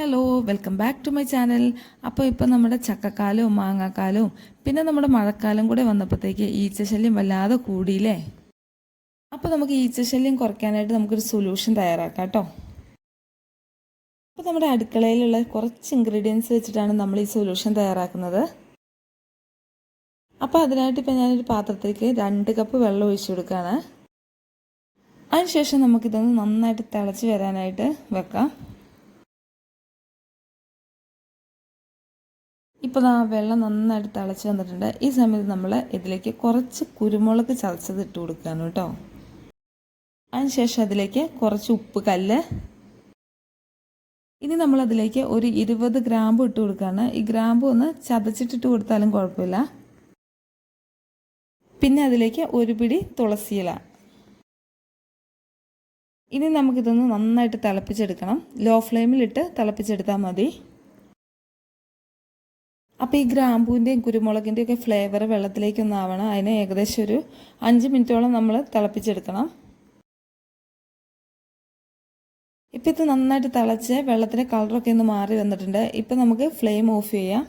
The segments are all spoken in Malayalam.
Hello welcome back to my channel അപ്പോൾ ഇപ്പോൾ നമ്മുടെ ചക്കക്കാലവും മാങ്ങാക്കാലവും പിന്നെ നമ്മുടെ മഴക്കാലം കൂടെ വന്നപ്പോഴത്തേക്ക് ഈച്ചശല്യം വല്ലാതെ കൂടിയില്ലേ? അപ്പോൾ നമുക്ക് ഈച്ചശല്യം കുറയ്ക്കാനായിട്ട് നമുക്കൊരു സൊല്യൂഷൻ തയ്യാറാക്കാം കേട്ടോ. അപ്പോൾ നമ്മുടെ അടുക്കളയിലുള്ള കുറച്ച് ഇൻഗ്രീഡിയൻസ് വെച്ചിട്ടാണ് നമ്മൾ ഈ സൊല്യൂഷൻ തയ്യാറാക്കുന്നത്. അപ്പോൾ അതിനായിട്ട് ഇപ്പോൾ ഞാനൊരു പാത്രത്തിലേക്ക് രണ്ട് കപ്പ് വെള്ളം ഒഴിച്ചു കൊടുക്കുകയാണ്. അതിനുശേഷം നമുക്കിതൊന്ന് നന്നായിട്ട് തിളച്ച് വരാനായിട്ട് വെക്കാം. ഇപ്പോൾ ആ വെള്ളം നന്നായിട്ട് തിളച്ച് വന്നിട്ടുണ്ട്. ഈ സമയത്ത് നമ്മൾ ഇതിലേക്ക് കുറച്ച് കുരുമുളക് ചതച്ചത് ഇട്ട് കൊടുക്കുകയാണ് കേട്ടോ. അതിനുശേഷം അതിലേക്ക് കുറച്ച് ഉപ്പ് കല്ല്. ഇനി നമ്മൾ അതിലേക്ക് ഒരു ഇരുപത് ഗ്രാമ്പ് ഇട്ട് കൊടുക്കുകയാണ്. ഈ ഗ്രാമ്പ് ഒന്ന് ചതച്ചിട്ടിട്ട് കൊടുത്താലും കുഴപ്പമില്ല. പിന്നെ അതിലേക്ക് ഒരു പിടി തുളസിയില ഇനി നമുക്കിതൊന്ന് നന്നായിട്ട് തിളപ്പിച്ചെടുക്കണം. ലോ ഫ്ലെയിമിലിട്ട് തിളപ്പിച്ചെടുത്താൽ മതി. അപ്പോൾ ഈ ഗ്രാമ്പൂവിന്റെയും കുരുമുളകിന്റെയും ഒക്കെ ഫ്ലേവർ വെള്ളത്തിലേക്കൊന്നാവണം. അതിനെ ഏകദേശം ഒരു അഞ്ച് മിനിറ്റോളം നമ്മൾ തിളപ്പിച്ചെടുക്കണം. ഇപ്പം ഇത് നന്നായിട്ട് തിളച്ച് വെള്ളത്തിന്റെ കളറൊക്കെ ഒന്ന് മാറി വന്നിട്ടുണ്ട്. ഇപ്പം നമുക്ക് ഫ്ലെയിം ഓഫ് ചെയ്യാം.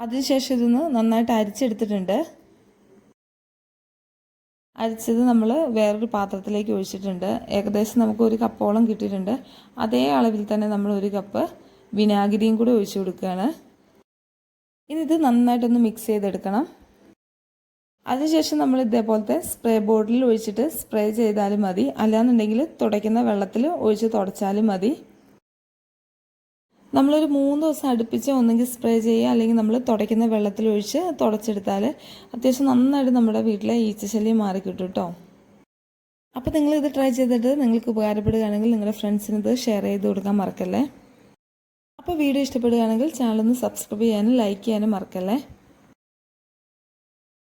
അതിനുശേഷം ഇതൊന്ന് നന്നായിട്ട് അരിച്ചെടുത്തിട്ടുണ്ട്. അരിച്ചത് നമ്മൾ വേറൊരു പാത്രത്തിലേക്ക് ഒഴിച്ചിട്ടുണ്ട്. ഏകദേശം നമുക്ക് ഒരു കപ്പോളം കിട്ടിയിട്ടുണ്ട്. അതേ അളവിൽ തന്നെ നമ്മൾ ഒരു കപ്പ് വിനാഗിരിയും കൂടി ഒഴിച്ചു കൊടുക്കുകയാണ്. ഇനി ഇത് നന്നായിട്ടൊന്ന് മിക്സ് ചെയ്തെടുക്കണം. അതിനുശേഷം നമ്മൾ ഇതേപോലത്തെ സ്പ്രേ ബോട്ടിൽ ഒഴിച്ചിട്ട് സ്പ്രേ ചെയ്താലും മതി. അല്ലാന്നുണ്ടെങ്കിൽ തുടയ്ക്കുന്ന വെള്ളത്തിൽ ഒഴിച്ച് തുടച്ചാലും മതി. നമ്മളൊരു മൂന്ന് ദിവസം അടുപ്പിച്ച് ഒന്നെങ്കിൽ സ്പ്രേ ചെയ്യുക. അല്ലെങ്കിൽ നമ്മൾ തുടയ്ക്കുന്ന വെള്ളത്തിൽ ഒഴിച്ച് തുടച്ചെടുത്താൽ അത്യാവശ്യം നന്നായിട്ട് നമ്മുടെ വീട്ടിലെ ഈച്ചശല്യം മാറിക്കിട്ടും കേട്ടോ അപ്പോൾ നിങ്ങൾ ഇത് ട്രൈ ചെയ്തിട്ട് നിങ്ങൾക്ക് ഉപകാരപ്പെടുകയാണെങ്കിൽ നിങ്ങളുടെ ഫ്രണ്ട്സിന് ഇത് ഷെയർ ചെയ്ത് കൊടുക്കാൻ മറക്കല്ലേ? അപ്പോൾ വീഡിയോ ഇഷ്ടപ്പെടുകയാണെങ്കിൽ ചാനൽ ഒന്ന് സബ്സ്ക്രൈബ് ചെയ്യാനും ലൈക്ക് ചെയ്യാനും മറക്കല്ലേ?